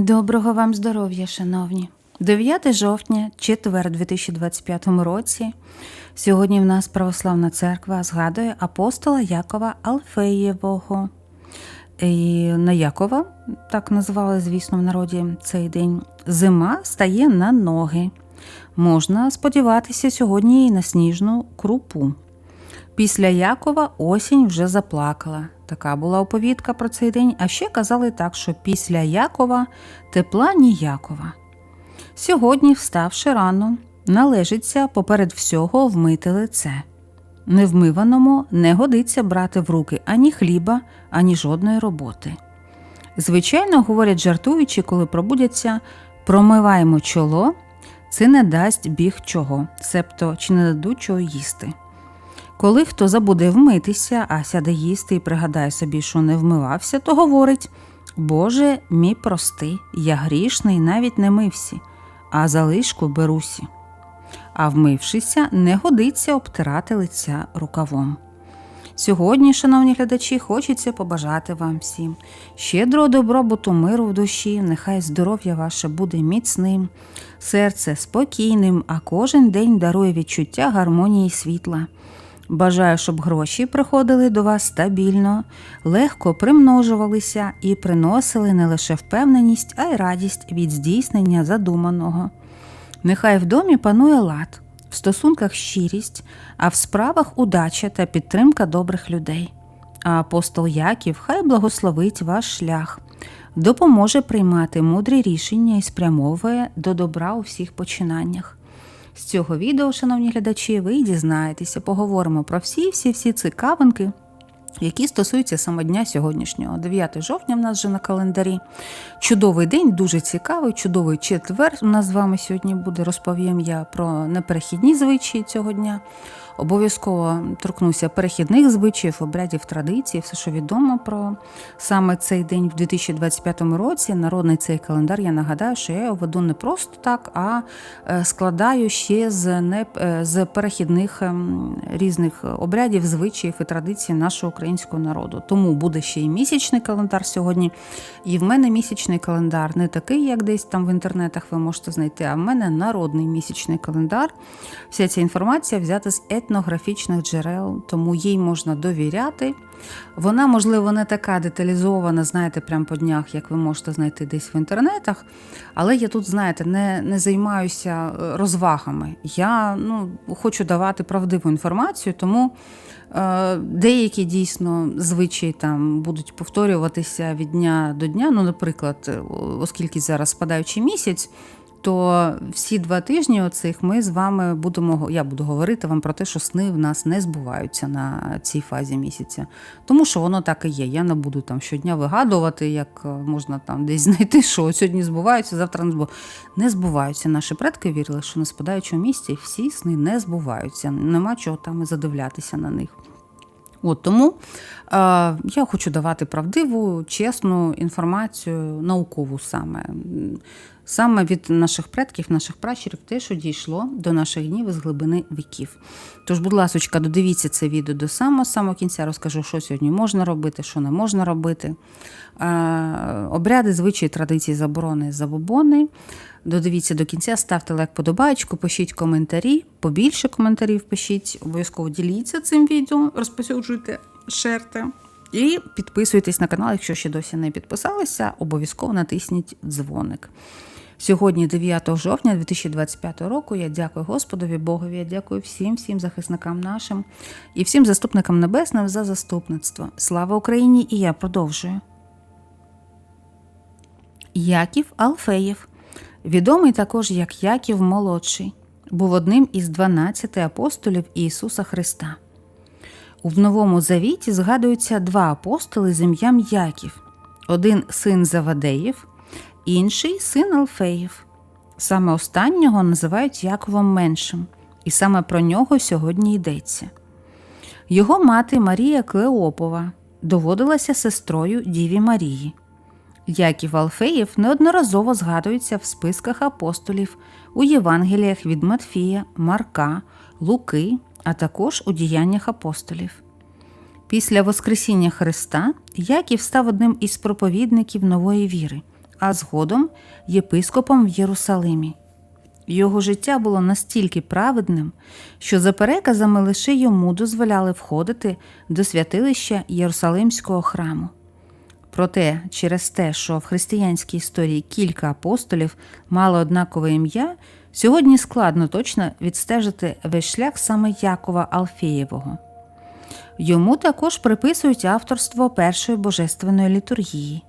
Доброго вам здоров'я, шановні. 9 жовтня, четвер 2025 році. Сьогодні в нас Православна церква згадує апостола Якова Алфеєвого. І на Якова, так називали, звісно, в народі цей день. Зима стає на ноги. Можна сподіватися сьогодні і на сніжну крупу. Після Якова осінь вже заплакала. Така була оповідка про цей день, а ще казали так, що після Якова тепла ніякова. Сьогодні, вставши рано, належиться поперед всього вмити лице. Невмиваному не годиться брати в руки ані хліба, ані жодної роботи. Звичайно, говорять жартуючи, коли пробудяться, промиваємо чоло, це не дасть біг чого, себто чи не дадуть чого їсти. Коли хто забуде вмитися, а сяде їсти і пригадає собі, що не вмивався, то говорить Боже, мій прости, я грішний, навіть не мився, а залишку берусі. А вмившися, не годиться обтирати лиця рукавом. Сьогодні, шановні глядачі, хочеться побажати вам всім щедрого добробуту, миру в душі, нехай здоров'я ваше буде міцним, серце спокійним, а кожен день дарує відчуття гармонії і світла. Бажаю, щоб гроші приходили до вас стабільно, легко примножувалися і приносили не лише впевненість, а й радість від здійснення задуманого. Нехай в домі панує лад, в стосунках щирість, а в справах удача та підтримка добрих людей. А апостол Яків хай благословить ваш шлях, допоможе приймати мудрі рішення і спрямовує до добра у всіх починаннях. З цього відео, шановні глядачі, ви дізнаєтеся, поговоримо про всі-всі-всі цікавинки, які стосуються саме дня сьогоднішнього. 9 жовтня в нас вже на календарі. Чудовий день, дуже цікавий, чудовий четвер. У нас з вами сьогодні буде. Розповім я про неперехідні звичаї цього дня. Обов'язково торкнуся перехідних звичаїв, обрядів, традицій, все, що відомо про саме цей день в 2025 році. Народний цей календар. Я нагадаю, що я його веду не просто так, а е, складаю ще з не е, з перехідних ем, різних обрядів, звичаїв і традицій нашого українського народу. Тому буде ще й місячний календар сьогодні. І в мене місячний календар не такий, як десь там в інтернетах ви можете знайти, а в мене народний місячний календар. Вся ця інформація взята з етнографічних джерел, тому їй можна довіряти. Вона, можливо, не така деталізована, знаєте, прямо по днях, як ви можете знайти десь в інтернетах. Але я тут, знаєте, не не займаюся е, розвагами. Я ну, хочу давати правдиву інформацію, тому е, деякі дійсно звичаї там будуть повторюватися від дня до дня. Ну, наприклад, е, оскільки зараз спадаючий місяць то всі два тижні оцих ми з вами будемо. Я буду говорити вам про те, що сни в нас не збуваються на цій фазі місяця, тому що воно так і є. Я не буду там щодня вигадувати, як можна там десь знайти, що сьогодні збуваються, завтра не збуваються. Не збуваються. Наші предки вірили, що на спадаючому місці всі сни не збуваються. Нема чого там і задивлятися на них. От Тому е, я хочу давати правдиву, чесну інформацію, наукову саме. Саме від наших предків, наших пращурів, те, що дійшло до наших днів із глибини віків. Тож, будь ласка, додивіться це відео до самого самого кінця, розкажу, що сьогодні можна робити, що не можна робити. Обряди, звичаї, традиції, заборони, забобони. Додивіться до кінця, ставте лайк, подобаєчку, пишіть коментарі, побільше коментарів пишіть, обов'язково діліться цим відео, розпосюджуйте, шерте. І підписуйтесь на канал, якщо ще досі не підписалися, обов'язково натисніть дзвоник. Сьогодні, 9 жовтня 2025 року, я дякую Господові Богові, я дякую всім, всім захисникам нашим і всім заступникам небесним за заступництво. Слава Україні! І я продовжую. Яків Алфеєв, відомий також як Яків Молодший, був одним із 12 апостолів Ісуса Христа. У Новому Завіті згадуються два апостоли з ім'ям Яків: один син Завадеїв, інший син Алфеїв. Саме останнього називають Яковом Меншим, і саме про нього сьогодні йдеться. Його мати Марія Клеопова доводилася сестрою Діві Марії. Яків Алфеїв неодноразово згадується в списках апостолів у Євангеліях від Матфія, Марка, Луки, а також у діяннях апостолів. Після Воскресіння Христа Яків став одним із проповідників нової віри, а згодом єпископом в Єрусалимі. Його життя було настільки праведним, що за переказами лише йому дозволяли входити до святилища Єрусалимського храму. Проте, через те, що в християнській історії кілька апостолів мали однакове ім'я, сьогодні складно точно відстежити весь шлях саме Якова Алфеєвого. Йому також приписують авторство першої божественної літургії.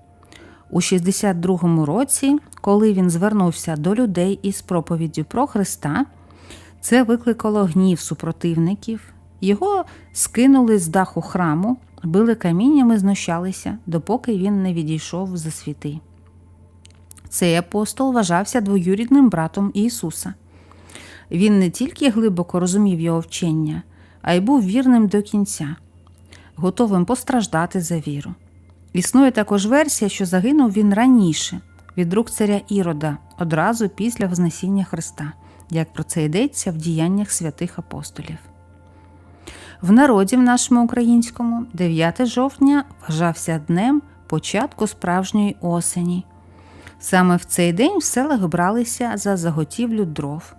У 62-му році, коли він звернувся до людей із проповіддю про Христа, це викликало гнів супротивників. Його скинули з даху храму, били каміннями, знущалися, допоки він не відійшов за світи. Цей апостол вважався двоюрідним братом Ісуса. Він не тільки глибоко розумів його вчення, а й був вірним до кінця, готовим постраждати за віру. Існує також версія, що загинув він раніше від рук царя Ірода, одразу після Вознесіння Христа, як про це йдеться в діяннях святих апостолів. В народі в нашому українському 9 жовтня вважався днем початку справжньої осені. Саме в цей день в селах бралися за заготівлю дров.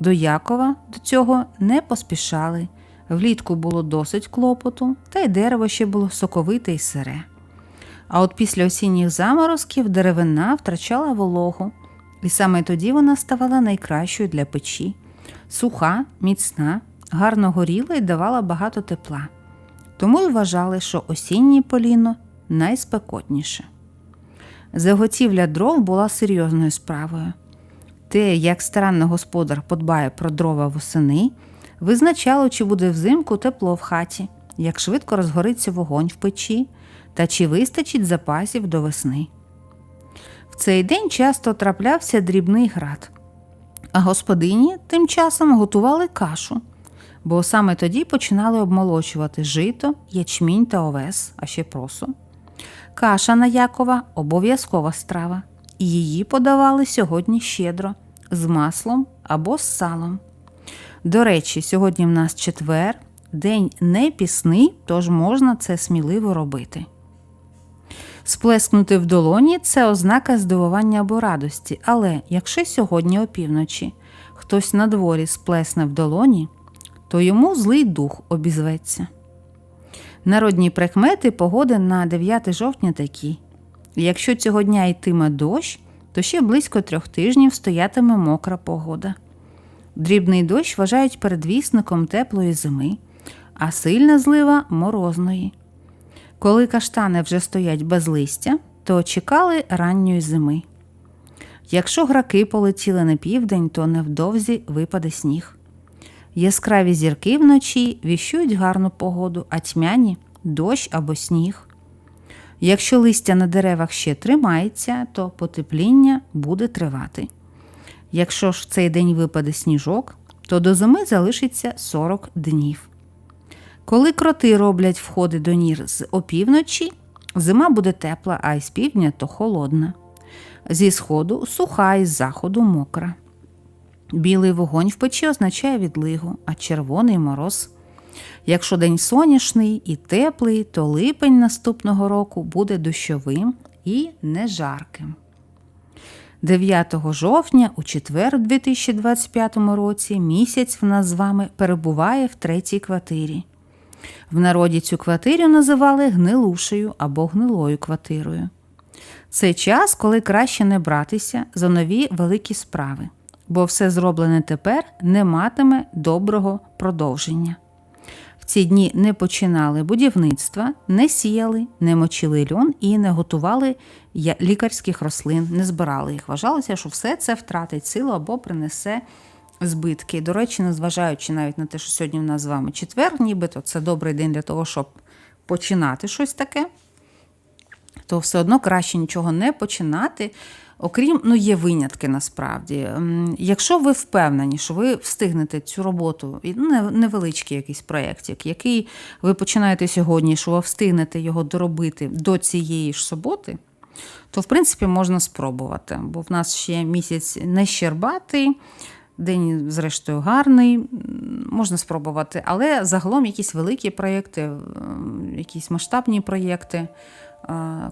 До Якова до цього не поспішали. Влітку було досить клопоту, та й дерево ще було соковите й сире. А от після осінніх заморозків деревина втрачала вологу, і саме тоді вона ставала найкращою для печі суха, міцна, гарно горіла і давала багато тепла. Тому й вважали, що осіннє поліно найспекотніше. Заготівля дров була серйозною справою. Те, як старанний господар подбає про дрова восени, визначало, чи буде взимку тепло в хаті, як швидко розгориться вогонь в печі та чи вистачить запасів до весни. В цей день часто траплявся дрібний град, а господині тим часом готували кашу, бо саме тоді починали обмолочувати жито, ячмінь та овес, а ще просу. Каша на Якова обов'язкова страва, і її подавали сьогодні щедро, з маслом або з салом. До речі, сьогодні в нас четвер, день не пісний, тож можна це сміливо робити. Сплескнути в долоні це ознака здивування або радості, але якщо сьогодні опівночі хтось на дворі сплесне в долоні, то йому злий дух обізветься. Народні прикмети погоди на 9 жовтня такі: якщо цього дня йтиме дощ, то ще близько трьох тижнів стоятиме мокра погода. Дрібний дощ вважають передвісником теплої зими, а сильна злива морозної. Коли каштани вже стоять без листя, то чекали ранньої зими. Якщо граки полетіли на південь, то невдовзі випаде сніг. Яскраві зірки вночі віщують гарну погоду, а тьмяні дощ або сніг. Якщо листя на деревах ще тримається, то потепління буде тривати. Якщо ж в цей день випаде сніжок, то до зими залишиться 40 днів. Коли кроти роблять входи до нір з опівночі, зима буде тепла, а із півдня то холодна. Зі сходу суха, із заходу мокра. Білий вогонь в печі означає відлигу, а червоний мороз. Якщо день сонячний і теплий, то липень наступного року буде дощовим і не жарким. 9 жовтня, у четвер, 2025 році, місяць в нас з вами перебуває в третій квартирі. В народі цю квартиру називали гнилушею або гнилою квартирою. Це час, коли краще не братися за нові великі справи, бо все зроблене тепер не матиме доброго продовження. В ці дні не починали будівництва, не сіяли, не мочили льон і не готували лікарських рослин, не збирали їх. Вважалося, що все це втратить силу або принесе збитки. До речі, незважаючи навіть на те, що сьогодні в нас з вами четвер, нібито це добрий день для того, щоб починати щось таке, то все одно краще нічого не починати. Окрім, ну, є винятки насправді. Якщо ви впевнені, що ви встигнете цю роботу, ну, невеличкий якийсь проєктик, який ви починаєте сьогодні, що ви встигнете його доробити до цієї ж суботи, то в принципі можна спробувати. Бо в нас ще місяць не щербатий, День, зрештою, гарний, можна спробувати, але загалом якісь великі проєкти, якісь масштабні проєкти е,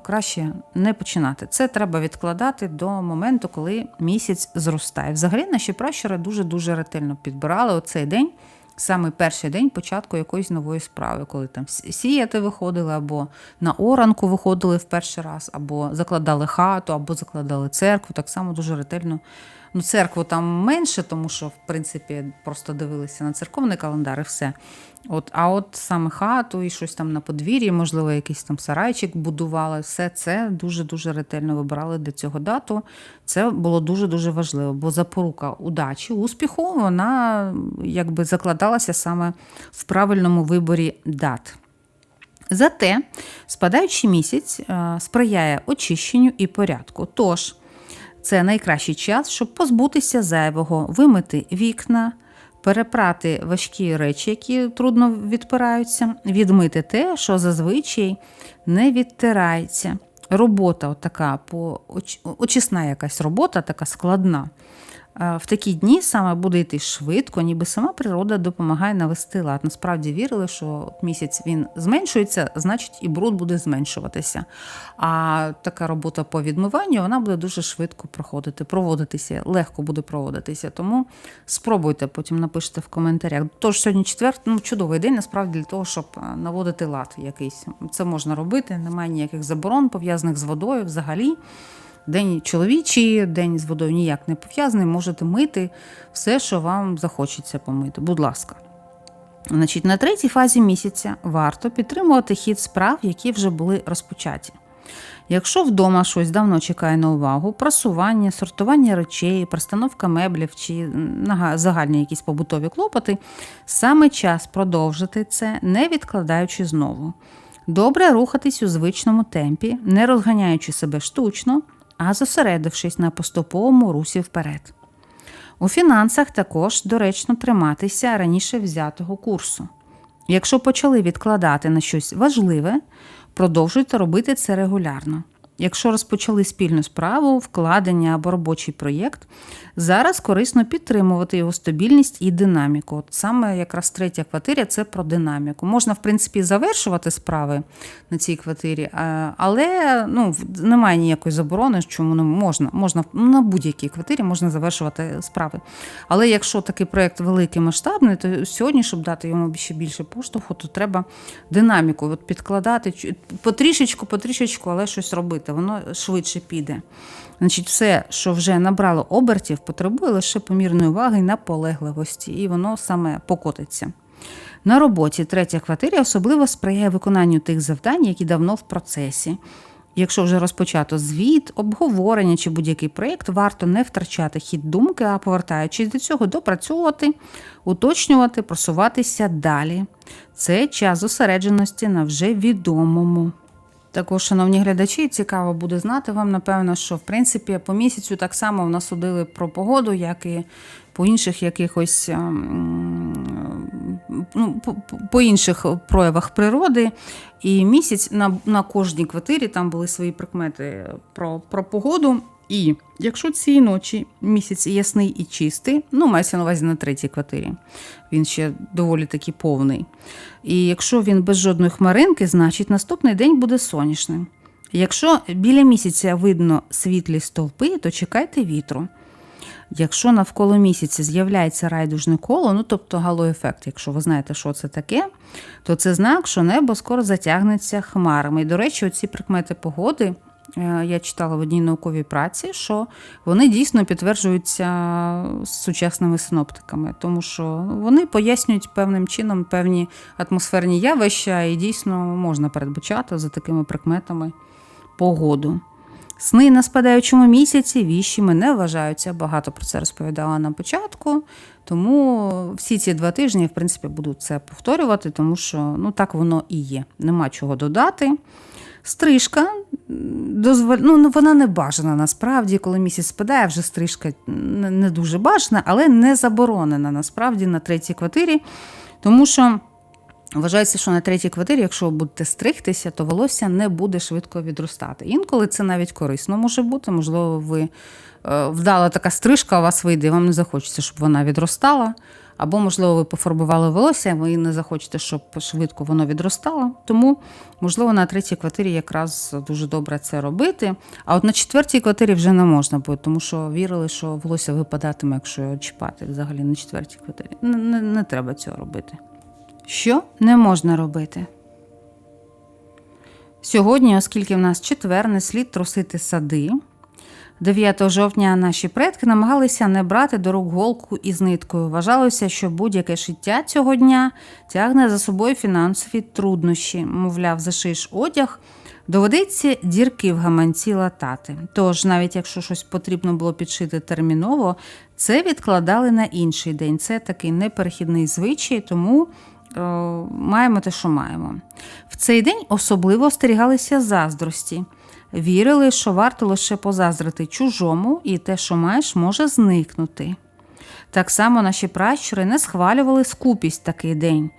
краще не починати. Це треба відкладати до моменту, коли місяць зростає. Взагалі наші пращури дуже-дуже ретельно підбирали оцей день. Саме перший день початку якоїсь нової справи, коли там сіяти виходили, або на оранку виходили в перший раз, або закладали хату, або закладали церкву. Так само дуже ретельно Ну, церкву там менше, тому що, в принципі, просто дивилися на церковний календар і все. От, А от саме хату і щось там на подвір'ї, можливо, якийсь там сарайчик будували, все це дуже-дуже ретельно вибирали для цього дату. Це було дуже-дуже важливо, бо запорука удачі, успіху, вона якби закладалася саме в правильному виборі дат. Зате спадаючий місяць е, сприяє очищенню і порядку. Тож, це найкращий час, щоб позбутися зайвого, вимити вікна, перепрати важкі речі, які трудно відпираються, відмити те, що зазвичай не відтирається. Робота, така очисна якась робота, така складна. В такі дні саме буде йти швидко, ніби сама природа допомагає навести лад. Насправді вірили, що місяць він зменшується, значить і бруд буде зменшуватися. А така робота по відмиванню вона буде дуже швидко проходити, проводитися, легко буде проводитися. Тому спробуйте, потім напишите в коментарях. Тож сьогодні четвер, ну чудовий день, насправді для того, щоб наводити лад якийсь. Це можна робити, немає ніяких заборон пов'язаних з водою взагалі. День чоловічий, день з водою ніяк не пов'язаний, можете мити все, що вам захочеться помити. Будь ласка. Значить, На третій фазі місяця варто підтримувати хід справ, які вже були розпочаті. Якщо вдома щось давно чекає на увагу, просування, сортування речей, пристановка меблів чи загальні якісь побутові клопоти, саме час продовжити це, не відкладаючи знову. Добре рухатись у звичному темпі, не розганяючи себе штучно а зосередившись на поступовому русі вперед. У фінансах також доречно триматися раніше взятого курсу. Якщо почали відкладати на щось важливе, продовжуйте робити це регулярно. Якщо розпочали спільну справу, вкладення або робочий проєкт, зараз корисно підтримувати його стабільність і динаміку. От Саме якраз третя квартира це про динаміку. Можна, в принципі, завершувати справи на цій квартирі, але ну, немає ніякої заборони, чому не можна. Можна на будь-якій квартирі можна завершувати справи. Але якщо такий проєкт великий масштабний, то сьогодні, щоб дати йому ще більше поштовху, то треба динаміку от підкладати потрішечку, потрішечку, але щось робити робити, воно швидше піде. Значить, Все, що вже набрало обертів, потребує лише помірної уваги і наполегливості, і воно саме покотиться. На роботі третя квартира особливо сприяє виконанню тих завдань, які давно в процесі. Якщо вже розпочато звіт, обговорення чи будь-який проєкт, варто не втрачати хід думки, а повертаючись до цього, допрацьовувати, уточнювати, просуватися далі. Це час зосередженості на вже відомому. Також, шановні глядачі, цікаво буде знати вам, напевно, що в принципі по місяцю так само в нас судили про погоду, як і по інших якихось ем, ну, по, інших проявах природи. І місяць на на кожній квартирі там були свої прикмети про, про погоду. І якщо цієї ночі місяць ясний і чистий, ну мається на увазі на третій квартирі, він ще доволі таки повний. І якщо він без жодної хмаринки, значить наступний день буде сонячним. Якщо біля місяця видно світлі стовпи, то чекайте вітру. Якщо навколо місяця з'являється райдужне коло, ну тобто галоефект, якщо ви знаєте, що це таке, то це знак, що небо скоро затягнеться хмарами. І, до речі, оці прикмети погоди я читала в одній науковій праці, що вони дійсно підтверджуються сучасними синоптиками, тому що вони пояснюють певним чином певні атмосферні явища, і дійсно можна передбачати за такими прикметами погоду. Сни на спадаючому місяці віщими не вважаються. Багато про це розповідала на початку. Тому всі ці два тижні, в принципі, буду це повторювати, тому що ну, так воно і є. Нема чого додати. Стрижка дозволь... ну, вона не бажана насправді, коли місяць спадає, вже стрижка не дуже бажана, але не заборонена насправді на третій квартирі, тому що Вважається, що на третій квартирі, якщо ви будете стригтися, то волосся не буде швидко відростати. Інколи це навіть корисно може бути. Можливо, ви вдала така стрижка, у вас вийде, і вам не захочеться, щоб вона відростала. Або, можливо, ви пофарбували волосся, ви не захочете, щоб швидко воно відростало. Тому, можливо, на третій квартирі якраз дуже добре це робити. А от на четвертій квартирі вже не можна буде, тому що вірили, що волосся випадатиме, якщо його чіпати взагалі на четвертій квартирі. Не, не, не треба цього робити. Що не можна робити? Сьогодні, оскільки в нас четвер, не слід трусити сади. 9 жовтня наші предки намагалися не брати до рук голку із ниткою. Вважалося, що будь-яке шиття цього дня тягне за собою фінансові труднощі. Мовляв, зашиш одяг, доведеться дірки в гаманці латати. Тож, навіть якщо щось потрібно було підшити терміново, це відкладали на інший день. Це такий неперехідний звичай, тому е, маємо те, що маємо. В цей день особливо остерігалися заздрості. Вірили, що варто лише позаздрити чужому, і те, що маєш, може зникнути. Так само наші пращури не схвалювали скупість такий день.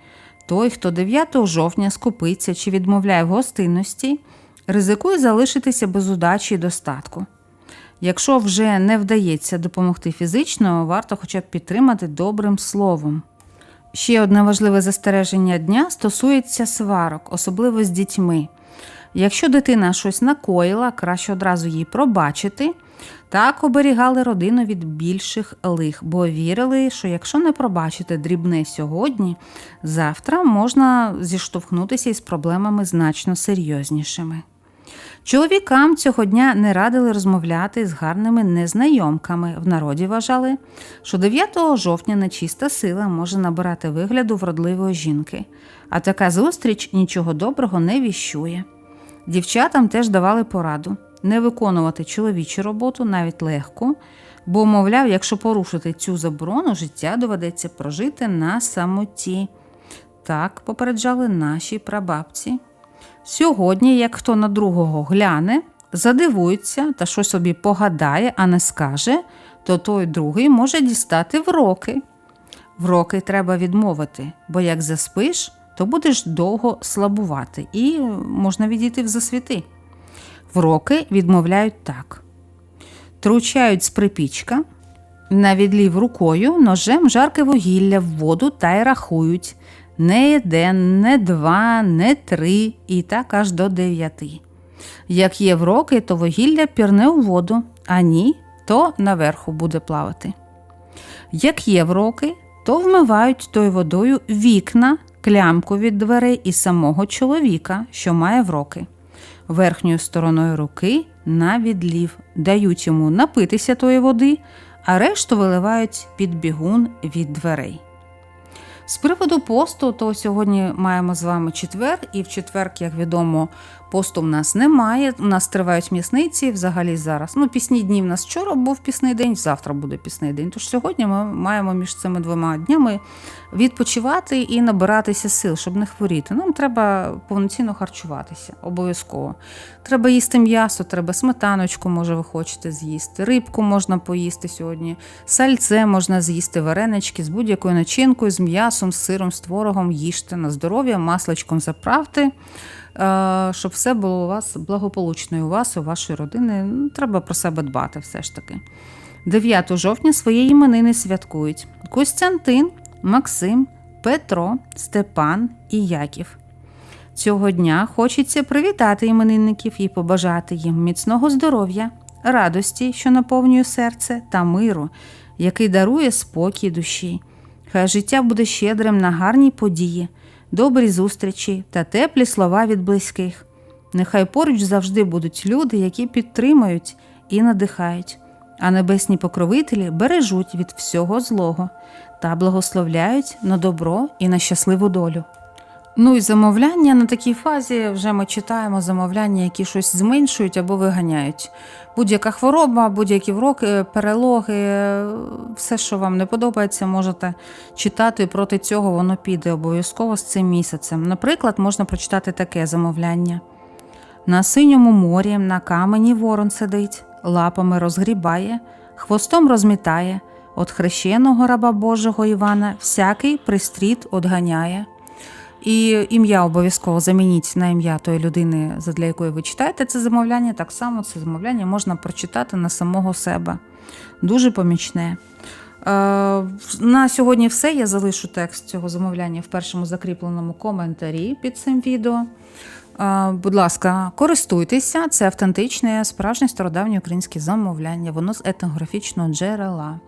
Той, хто 9 жовтня скупиться чи відмовляє в гостинності, ризикує залишитися без удачі і достатку. Якщо вже не вдається допомогти фізично, варто хоча б підтримати добрим словом. Ще одне важливе застереження дня стосується сварок, особливо з дітьми. Якщо дитина щось накоїла, краще одразу їй пробачити. Так оберігали родину від більших лих, бо вірили, що якщо не пробачити дрібне сьогодні, завтра можна зіштовхнутися із проблемами значно серйознішими. Чоловікам цього дня не радили розмовляти з гарними незнайомками. В народі вважали, що 9 жовтня нечиста сила може набирати вигляду вродливої жінки, а така зустріч нічого доброго не віщує. Дівчатам теж давали пораду не виконувати чоловічу роботу навіть легко, бо, мовляв, якщо порушити цю заборону, життя доведеться прожити на самоті. Так попереджали наші прабабці. Сьогодні, як хто на другого гляне, задивується та щось собі погадає, а не скаже, то той другий може дістати вроки. Вроки треба відмовити, бо як заспиш, то будеш довго слабувати і можна відійти в засвіти. Вроки відмовляють так: тручають з припічка, на відлів рукою ножем жарке вугілля в воду та й рахують не один, не два, не три, і так аж до дев'яти. Як є вроки, то вугілля пірне у воду, а ні, то наверху буде плавати. Як є вроки, то вмивають тою водою вікна, клямку від дверей і самого чоловіка, що має вроки. Верхньою стороною руки на відлів дають йому напитися тої води, а решту виливають під бігун від дверей. З приводу посту, то сьогодні маємо з вами четвер, і в четвер, як відомо, посту в нас немає. У нас тривають м'ясниці взагалі зараз. Ну, пісні дні в нас вчора був пісний день, завтра буде пісний день. Тож сьогодні ми маємо між цими двома днями відпочивати і набиратися сил, щоб не хворіти. Нам треба повноцінно харчуватися, обов'язково. Треба їсти м'ясо, треба сметаночку, може, ви хочете з'їсти. Рибку можна поїсти сьогодні, сальце можна з'їсти, варенички з будь-якою начинкою, з м'ясом, з сиром, з творогом, їжте на здоров'я, масличком заправте. Щоб все було у вас благополучно і у вас, у вашої родини. Ну, треба про себе дбати все ж таки. 9 жовтня свої іменини святкують Костянтин, Максим, Петро, Степан і Яків. Цього дня хочеться привітати іменинників і побажати їм міцного здоров'я, радості, що наповнює серце, та миру, який дарує спокій душі. Хай життя буде щедрим на гарні події, добрі зустрічі та теплі слова від близьких. Нехай поруч завжди будуть люди, які підтримують і надихають, а небесні покровителі бережуть від всього злого та благословляють на добро і на щасливу долю. Ну і замовляння на такій фазі вже ми читаємо замовляння, які щось зменшують або виганяють. Будь-яка хвороба, будь-які вроки, перелоги, все, що вам не подобається, можете читати. Проти цього воно піде обов'язково з цим місяцем. Наприклад, можна прочитати таке замовляння. На синьому морі на камені ворон сидить, лапами розгрібає, хвостом розмітає, от хрещеного раба Божого Івана всякий пристріт одганяє. І ім'я обов'язково замініть на ім'я тої людини, задля якої ви читаєте це замовляння. Так само це замовляння можна прочитати на самого себе. Дуже помічне. Е, На сьогодні все. Я залишу текст цього замовляння в першому закріпленому коментарі під цим відео. Е, Будь ласка, користуйтеся, це автентичне, справжнє стародавнє українське замовляння, воно з етнографічного джерела.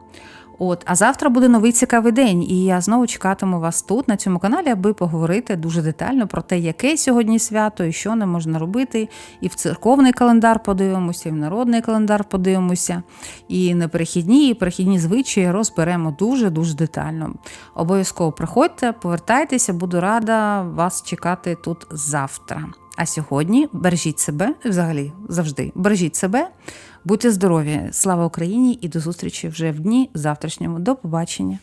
От, а завтра буде новий цікавий день, і я знову чекатиму вас тут, на цьому каналі, аби поговорити дуже детально про те, яке сьогодні свято і що не можна робити. І в церковний календар подивимося, і в народний календар подивимося. І неперехідні, і перехідні звичаї розберемо дуже дуже детально. Обов'язково приходьте, повертайтеся, буду рада вас чекати тут завтра. А сьогодні бережіть себе, взагалі завжди бережіть себе, будьте здорові, слава Україні і до зустрічі вже в дні завтрашньому. До побачення.